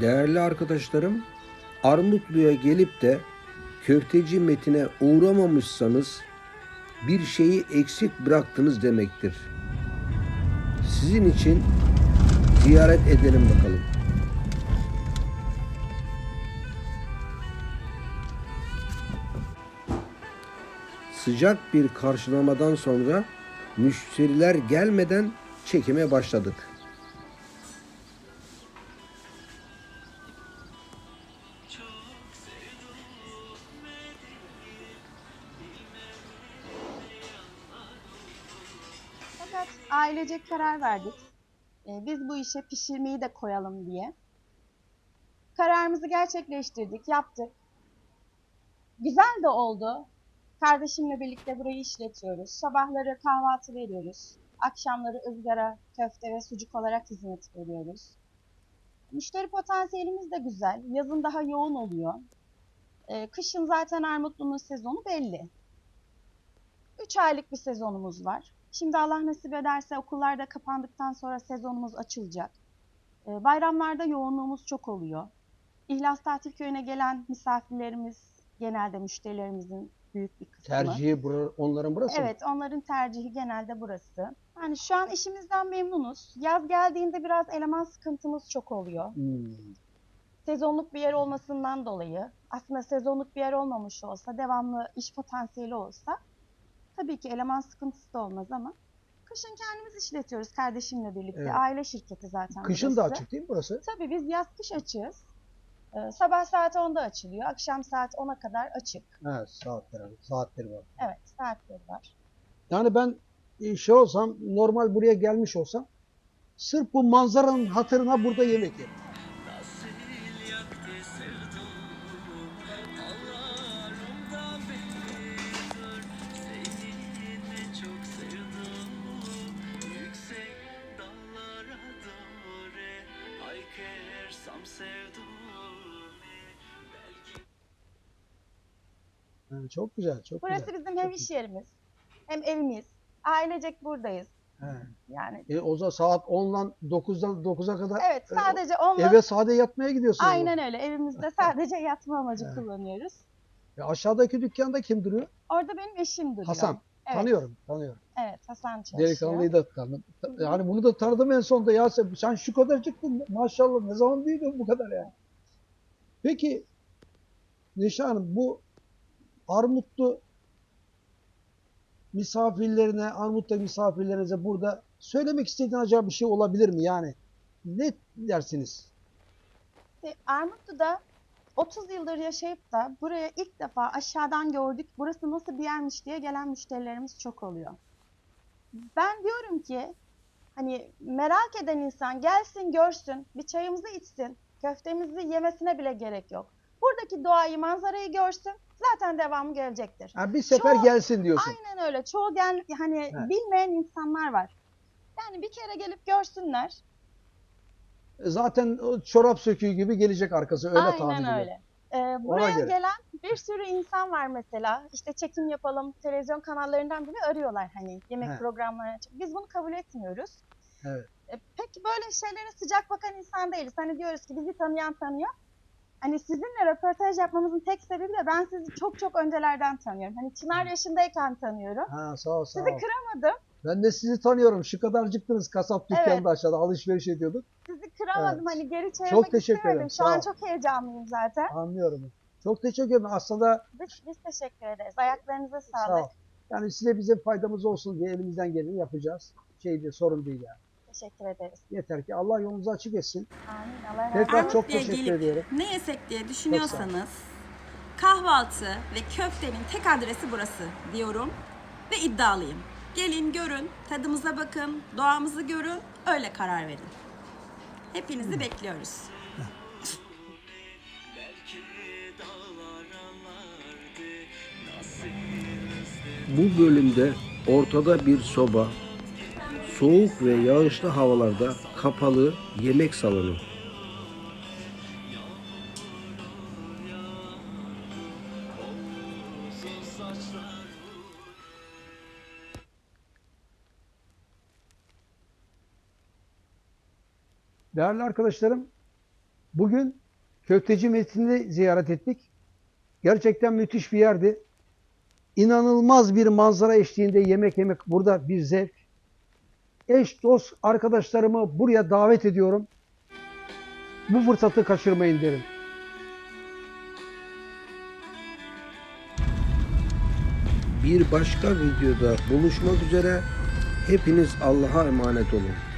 Değerli arkadaşlarım, Armutlu'ya gelip de köfteci Metin'e uğramamışsanız bir şeyi eksik bıraktınız demektir. Sizin için ziyaret edelim bakalım. Sıcak bir karşılamadan sonra müşteriler gelmeden çekime başladık. Ailecek karar verdik. Ee, biz bu işe pişirmeyi de koyalım diye. Kararımızı gerçekleştirdik, yaptık. Güzel de oldu. Kardeşimle birlikte burayı işletiyoruz. Sabahları kahvaltı veriyoruz. Akşamları ızgara, köfte ve sucuk olarak hizmet veriyoruz. Müşteri potansiyelimiz de güzel. Yazın daha yoğun oluyor. Ee, kışın zaten Armutlu'nun sezonu belli. 3 aylık bir sezonumuz var. Şimdi Allah nasip ederse okullar da kapandıktan sonra sezonumuz açılacak. Ee, Bayramlarda yoğunluğumuz çok oluyor. İhlas Tatil Köyü'ne gelen misafirlerimiz genelde müşterilerimizin büyük bir kısmı. Tercihi bura, onların burası mı? Evet, onların tercihi genelde burası. Yani şu an işimizden memnunuz. Yaz geldiğinde biraz eleman sıkıntımız çok oluyor. Hmm. Sezonluk bir yer olmasından dolayı, aslında sezonluk bir yer olmamış olsa, devamlı iş potansiyeli olsa tabii ki eleman sıkıntısı da olmaz ama kışın kendimiz işletiyoruz kardeşimle birlikte. Evet. Aile şirketi zaten Kışın da burası. açık değil mi burası? Tabii biz yaz kış açığız. Ee, sabah saat 10'da açılıyor, akşam saat 10'a kadar açık. Evet saatler, saatleri var. Evet, saatleri var. Yani ben e, şey olsam, normal buraya gelmiş olsam sırf bu manzaranın hatırına burada yemek yerim. Haykırsam sevdum Belki çok güzel, çok Burası güzel. bizim hem Çok iş yerimiz, hem evimiz. Ailecek buradayız. He. Yani E, o zaman saat 10'dan 9'dan 9'a kadar evet e, sadece onunla eve sade yatmaya gidiyorsunuz. aynen öyle evimizde sadece yatma amacı Evet. kullanıyoruz. E, aşağıdaki dükkanda kim duruyor? Orada benim eşim duruyor. Hasan. Evet, Tanıyorum, tanıyorum. Evet Hasan çalışıyor. Delikanlıyı da tanıdım. Yani bunu da tanıdım en sonunda. Ya sen, sen şu kadar çıktın maşallah ne zaman büyüdün bu kadar yani. Peki Neşe Hanım bu Armutlu misafirlerine, Armut'ta misafirlerinize burada söylemek istediğin acaba bir şey olabilir mi? Yani ne dersiniz? İşte Armutlu'da 30 yıldır yaşayıp da buraya ilk defa aşağıdan gördük, burası nasıl bir yermiş diye gelen müşterilerimiz çok oluyor. Ben diyorum ki hani merak eden insan gelsin görsün, bir çayımızı içsin, köftemizi yemesine bile gerek yok. Buradaki doğayı, manzarayı görsün, zaten devamı gelecektir. Ha, bir sefer Çoğu- gelsin diyorsun. Aynen öyle. Çoğu gel hani Evet. bilmeyen insanlar var. Yani bir kere gelip görsünler. Zaten çorap söküğü gibi gelecek arkası öyle tahmin Aynen ediyorum. öyle. Ee, buraya göre. gelen bir sürü insan var mesela. İşte çekim yapalım, televizyon kanallarından bile arıyorlar hani yemek He. programlarına. Biz bunu kabul etmiyoruz. Evet. E, peki böyle şeylere sıcak bakan insan değiliz. Hani diyoruz ki bizi tanıyan tanıyor. Hani sizinle röportaj yapmamızın tek sebebi de ben sizi çok çok öncelerden tanıyorum. Hani Çınar yaşındayken tanıyorum. Ha, sağ ol, sağ Sizi ol. kıramadım. Ben de sizi tanıyorum. Şu kadarcıktınız kasap dükkanında Evet. aşağıda alışveriş ediyorduk. Sizi kıramadım. Evet. Hani geri çevirmek Çok teşekkür istemedim. ederim, Şu sağ an ol. çok heyecanlıyım zaten. Anlıyorum. Çok teşekkür ederim. Aslında Biz, biz teşekkür ederiz. Ayaklarınıza sağ sağlık. ol. Yani size bize faydamız olsun diye elimizden geleni yapacağız. Şey değil, sorun değil yani. Teşekkür ederiz. Yeter ki Allah yolunuzu açık etsin. Amin. Allah razı Tekrar olsun. çok teşekkür gelip ediyorum. Ne yesek diye düşünüyorsanız kahvaltı ve köftenin tek adresi burası diyorum ve iddialıyım. Gelin görün, tadımıza bakın, doğamızı görün, öyle karar verin. Hepinizi bekliyoruz. anlardı Nasıl Bu bölümde ortada bir soba, soğuk ve yağışlı havalarda kapalı yemek salonu. Değerli arkadaşlarım, Bugün Köfteci Metin'i ziyaret ettik. Gerçekten müthiş bir yerdi. İnanılmaz bir manzara eşliğinde yemek yemek burada bir zevk. Eş, dost, arkadaşlarımı buraya davet ediyorum. Bu fırsatı kaçırmayın derim. Bir başka videoda buluşmak üzere hepiniz Allah'a emanet olun.